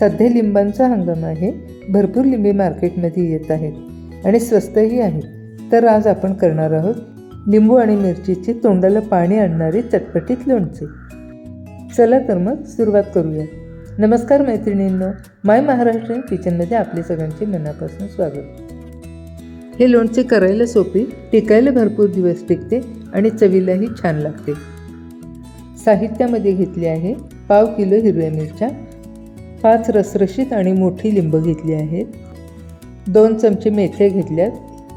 सध्या लिंबांचा हंगाम आहे. भरपूर लिंबे मार्केटमध्ये येत आहेत आणि स्वस्तही आहेत. तर आज आपण करणार आहोत लिंबू आणि मिरचीची तोंडाला पाणी आणणारे चटपटीत लोणचे. चला तर मग सुरुवात करूया. नमस्कार मैत्रिणींनो माय महाराष्ट्रीयन किचनमध्ये आपले सगळ्यांचे मनापासून स्वागत. हे लोणचे करायला सोपे टिकायला भरपूर दिवस टिकते आणि चवीलाही छान लागते. साहित्यामध्ये घेतले आहे पाव किलो हिरव्या मिरच्या पाच रसरशीत आणि मोठी लिंब घेतली आहेत. दोन चमचे मेथ्या घेतल्यात.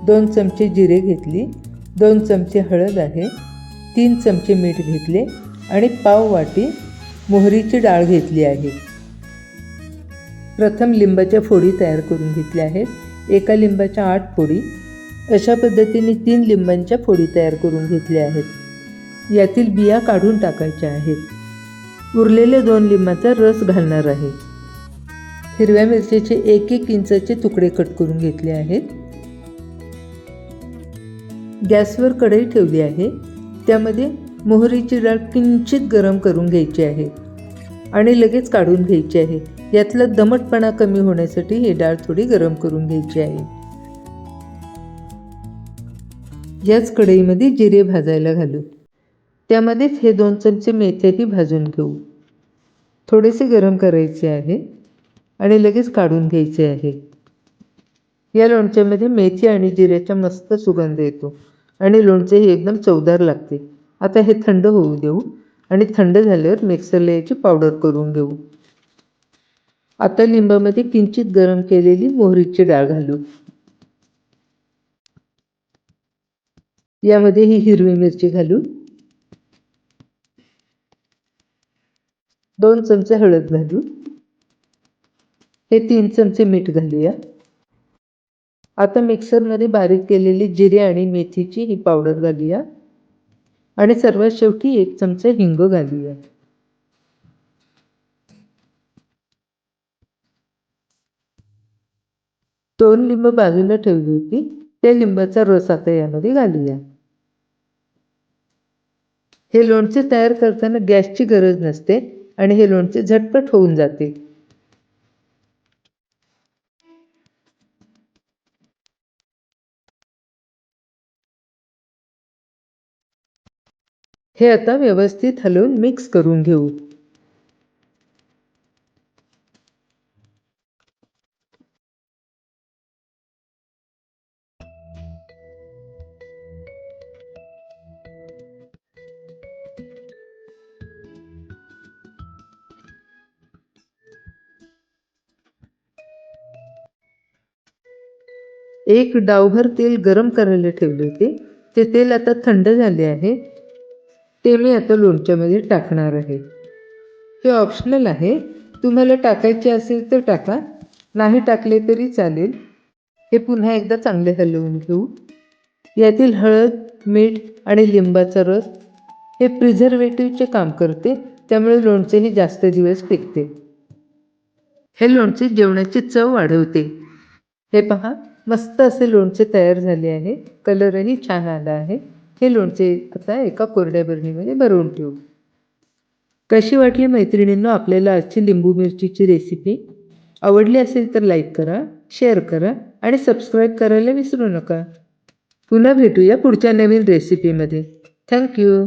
दोन चमचे जिरे घेतली. दोन चमचे हळद आहे. तीन चमचे मीठ घेतले आणि पाव वाटी मोहरीची डाळ घेतली आहे. प्रथम लिंबाच्या फोडी तयार करून घेतल्या आहेत. एका लिंबाच्या आठ फोडी. अशा पद्धतीने तीन लिंबांच्या फोडी तयार करून घेतल्या आहेत. यातील बिया काढून टाकायच्या आहेत. उरलेले दोन लिंबाचा रस घालणार आहे. हिरव्या मिरचीचे एक एक इंचाचे तुकडे कट करून घेतले आहेत. गॅसवर कढई ठेवली आहे. त्यामध्ये मोहरीची डाळ किंचित गरम करून घ्यायची आहे आणि लगेच काढून घ्यायची आहे. यातला दमटपणा कमी होण्यासाठी ही डाळ थोडी गरम करून घ्यायची आहे. याच कढईमध्ये जिरे भाजायला घालू. त्यामध्येच हे दोन चमचे मेथ्याही भाजून घेऊ. थोडेसे गरम करायचे आहे. आणि लगेच काढून घ्यायचे आहे. या लोणच्यामध्ये मेथी आणि जिऱ्याचा मस्त सुगंध येतो. आणि लोणचे हे एकदम चवदार लागते. आता हे थंड होऊ देऊ. आणि थंड झाल्यावर मिक्सरला याची पावडर करून घेऊ. आता लिंबामध्ये किंचित गरम केलेली मोहरीची डाळ घालू. यामध्ये ही हिरवी मिरची घालू. दोन चमचे हळद घालू. हे तीन चमचे मीठ घालूया. आता मिक्सरमध्ये बारीक केलेली जिरे आणि मेथीची ही पावडर घालूया. आणि सर्वात शेवटी एक चमचा हिंग घालूया. दोन लिंब बाजूला ठेवली होती. त्या लिंबाचा रस आता यामध्ये घालूया. हे लोणचे तयार करताना गॅसची गरज नसते आणि हे लोणचे झटपट होऊन जाते. हे आता व्यवस्थित हलवून मिक्स करून घेऊ. एक डावभर तेल गरम करायला ठेवले होते. ते तेल आता थंड झाले आहे. ते मी आता लोणच्यामध्ये टाकणार आहे. हे ऑप्शनल आहे. तुम्हाला टाकायचे असेल तर टाका. नाही टाकले तरी चालेल. हे पुन्हा एकदा चांगले हलवून घेऊ. यातील हळद मीठ आणि लिंबाचा रस हे प्रिझर्वेटिव्हचे काम करते. त्यामुळे लोणचेही जास्त दिवस टिकते. हे लोणचे जेवणाची चव वाढवते. हे पहा मस्त असे लोणचे तयार झाले आहे. कलरही छान आला आहे. हे लोणचे आता एका कोरड्या बरणीमध्ये भरवून ठेवू. कशी वाटली मैत्रिणींनो आपल्याला आजची लिंबू मिरचीची रेसिपी आवडली असेल तर लाईक करा शेअर करा आणि सबस्क्राईब करायला विसरू नका. पुन्हा भेटूया पुढच्या नवीन रेसिपीमध्ये थँक्यू